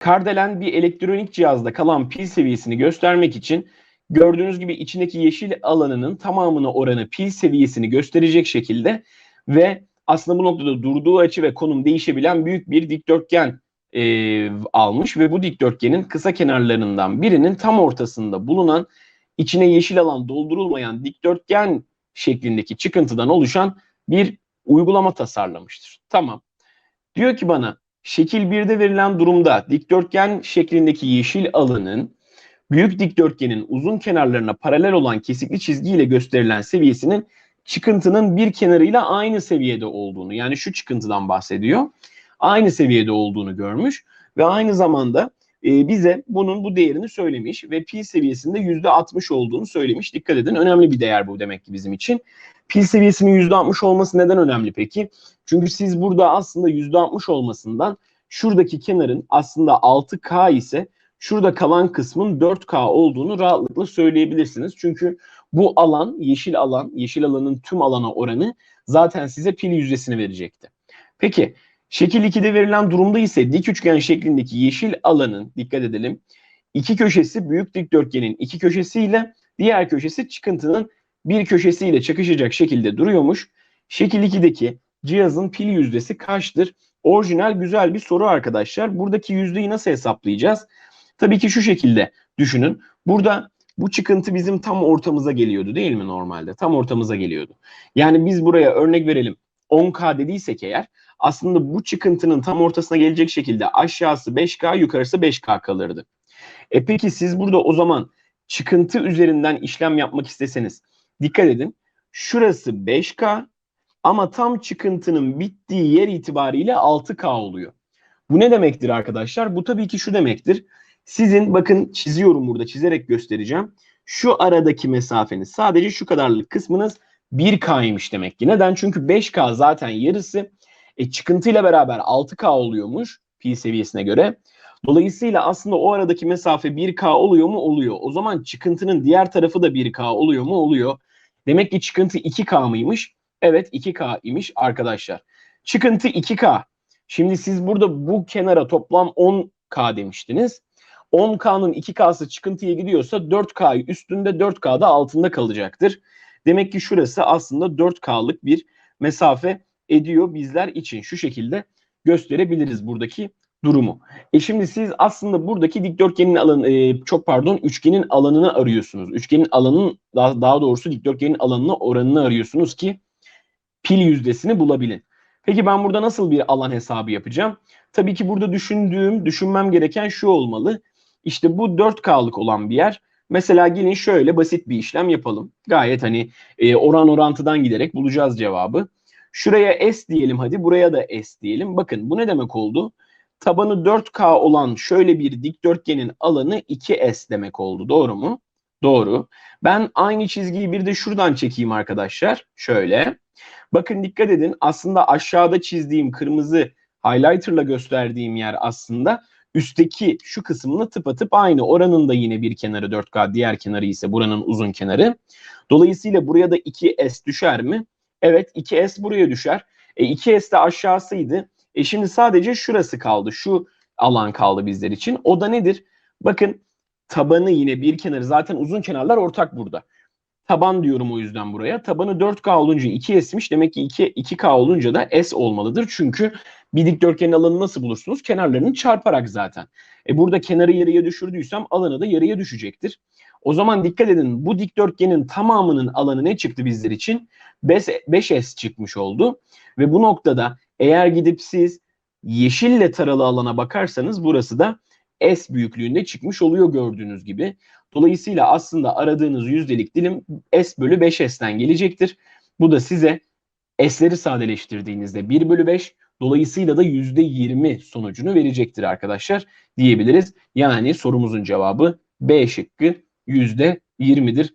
Kardelen bir elektronik cihazda kalan pil seviyesini göstermek için gördüğünüz gibi içindeki yeşil alanının tamamına oranı pil seviyesini gösterecek şekilde ve aslında bu noktada durduğu açı ve konum değişebilen büyük bir dikdörtgen e, almış ve bu dikdörtgenin kısa kenarlarından birinin tam ortasında bulunan içine yeşil alan doldurulmayan dikdörtgen şeklindeki çıkıntıdan oluşan bir uygulama tasarlamıştır. Tamam. Diyor ki bana şekil 1'de verilen durumda dikdörtgen şeklindeki yeşil alanın büyük dikdörtgenin uzun kenarlarına paralel olan kesikli çizgiyle gösterilen seviyesinin çıkıntının bir kenarıyla aynı seviyede olduğunu yani şu çıkıntıdan bahsediyor. Aynı seviyede olduğunu görmüş ve aynı zamanda e, bize bunun bu değerini söylemiş ve pi seviyesinde %60 olduğunu söylemiş. Dikkat edin önemli bir değer bu demek ki bizim için. Pil seviyesinin %60 olması neden önemli peki? Çünkü siz burada aslında %60 olmasından şuradaki kenarın aslında 6K ise şurada kalan kısmın 4K olduğunu rahatlıkla söyleyebilirsiniz. Çünkü bu alan, yeşil alan, yeşil alanın tüm alana oranı zaten size pil yüzdesini verecekti. Peki şekil 2'de verilen durumda ise dik üçgen şeklindeki yeşil alanın, dikkat edelim, iki köşesi büyük dikdörtgenin iki köşesiyle diğer köşesi çıkıntının bir köşesiyle çakışacak şekilde duruyormuş. Şekil 2'deki cihazın pil yüzdesi kaçtır? Orijinal güzel bir soru arkadaşlar. Buradaki yüzdeyi nasıl hesaplayacağız? Tabii ki şu şekilde düşünün. Burada bu çıkıntı bizim tam ortamıza geliyordu değil mi normalde? Tam ortamıza geliyordu. Yani biz buraya örnek verelim 10K dediysek eğer aslında bu çıkıntının tam ortasına gelecek şekilde aşağısı 5K yukarısı 5K kalırdı. E peki siz burada o zaman çıkıntı üzerinden işlem yapmak isteseniz dikkat edin. Şurası 5K ama tam çıkıntının bittiği yer itibariyle 6K oluyor. Bu ne demektir arkadaşlar? Bu tabii ki şu demektir. Sizin bakın çiziyorum burada çizerek göstereceğim. Şu aradaki mesafeniz sadece şu kadarlık kısmınız 1K'ymış demek ki. Neden? Çünkü 5K zaten yarısı. E, çıkıntıyla beraber 6K oluyormuş pi seviyesine göre. Dolayısıyla aslında o aradaki mesafe 1K oluyor mu? Oluyor. O zaman çıkıntının diğer tarafı da 1K oluyor mu? Oluyor. Demek ki çıkıntı 2K mıymış? Evet 2K imiş arkadaşlar. Çıkıntı 2K. Şimdi siz burada bu kenara toplam 10K demiştiniz. 10K'nın 2K'sı çıkıntıya gidiyorsa 4K üstünde 4K da altında kalacaktır. Demek ki şurası aslında 4K'lık bir mesafe ediyor bizler için. Şu şekilde gösterebiliriz buradaki durumu. E şimdi siz aslında buradaki dikdörtgenin alanı e, çok pardon üçgenin alanını arıyorsunuz. Üçgenin alanının daha, daha doğrusu dikdörtgenin alanını oranını arıyorsunuz ki pil yüzdesini bulabilin. Peki ben burada nasıl bir alan hesabı yapacağım? Tabii ki burada düşündüğüm, düşünmem gereken şu olmalı. İşte bu 4K'lık olan bir yer. Mesela gelin şöyle basit bir işlem yapalım. Gayet hani e, oran orantıdan giderek bulacağız cevabı. Şuraya S diyelim hadi buraya da S diyelim. Bakın bu ne demek oldu? Tabanı 4K olan şöyle bir dikdörtgenin alanı 2S demek oldu. Doğru mu? Doğru. Ben aynı çizgiyi bir de şuradan çekeyim arkadaşlar. Şöyle. Bakın dikkat edin aslında aşağıda çizdiğim kırmızı highlighterla gösterdiğim yer aslında üstteki şu kısmını tıpatıp aynı. Oranın da yine bir kenarı 4K, diğer kenarı ise buranın uzun kenarı. Dolayısıyla buraya da 2S düşer mi? Evet 2S buraya düşer. E 2S de aşağısıydı. E şimdi sadece şurası kaldı. Şu alan kaldı bizler için. O da nedir? Bakın tabanı yine bir kenarı zaten uzun kenarlar ortak burada. Taban diyorum o yüzden buraya. Tabanı 4K olunca 2S'miş. Demek ki 2, 2K olunca da S olmalıdır. Çünkü bir dikdörtgenin alanını nasıl bulursunuz? Kenarlarını çarparak zaten. E burada kenarı yarıya düşürdüysem alanı da yarıya düşecektir. O zaman dikkat edin bu dikdörtgenin tamamının alanı ne çıktı bizler için? 5, 5S çıkmış oldu. Ve bu noktada eğer gidip siz yeşille taralı alana bakarsanız burası da S büyüklüğünde çıkmış oluyor gördüğünüz gibi. Dolayısıyla aslında aradığınız yüzdelik dilim S bölü 5S'ten gelecektir. Bu da size S'leri sadeleştirdiğinizde 1 bölü 5 dolayısıyla da %20 sonucunu verecektir arkadaşlar diyebiliriz. Yani sorumuzun cevabı B şıkkı %20'dir